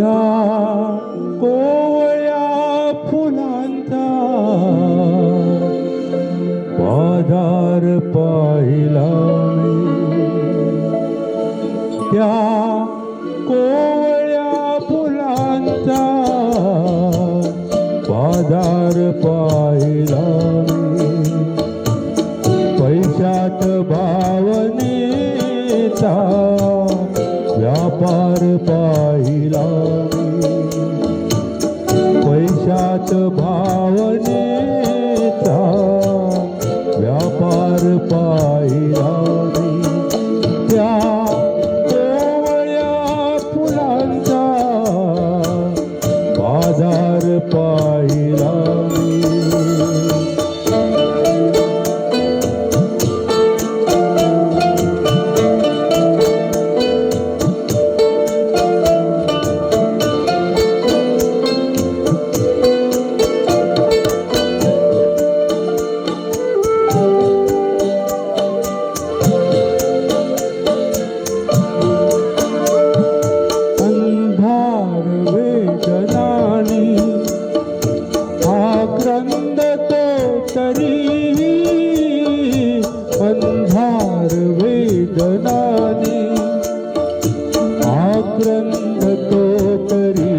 야. पाहिला पैशात भावनेचा व्यापार पाहिला पैशात भावनेचा व्यापार पाहिला त्या फुलांचा बाजार पाहिला वेदनानी आक्रंद तो तरी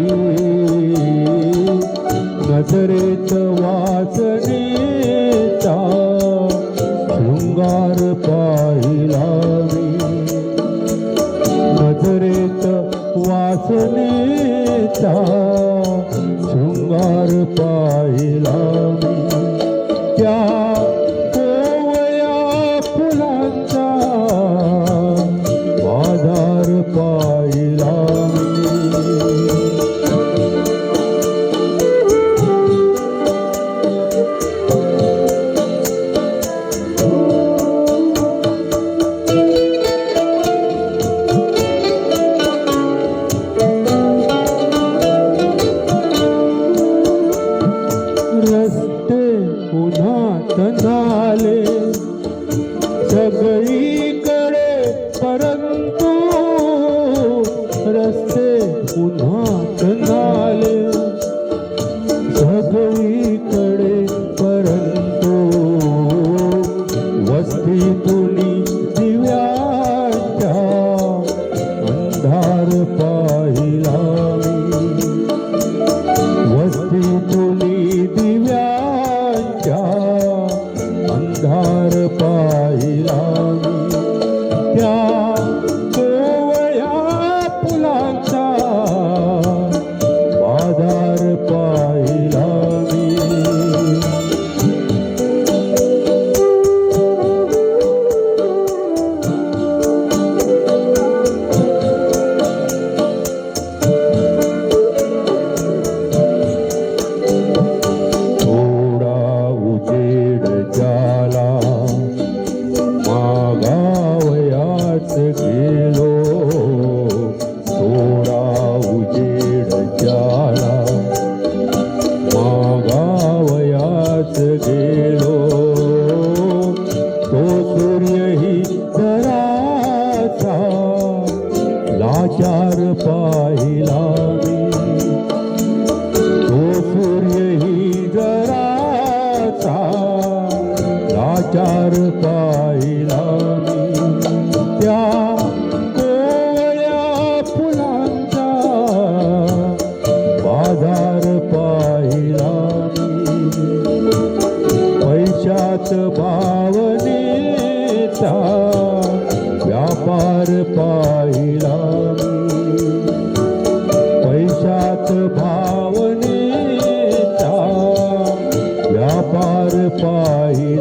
नजरेत वासनेचा शृंगार पाहिला मी. नजरेत वासनेचा शृंगार पाहिला Oh, सूर्यही जराचा लाचार पाहिला मी. तो सूर्यही जराचा लाचार पाहिला मी. त्या कोवळ्या फुलांचा बाजार पाहिला मी. पैशात भावनेचा व्यापार पाहिला पैशात भावनेचा व्यापार पाहिला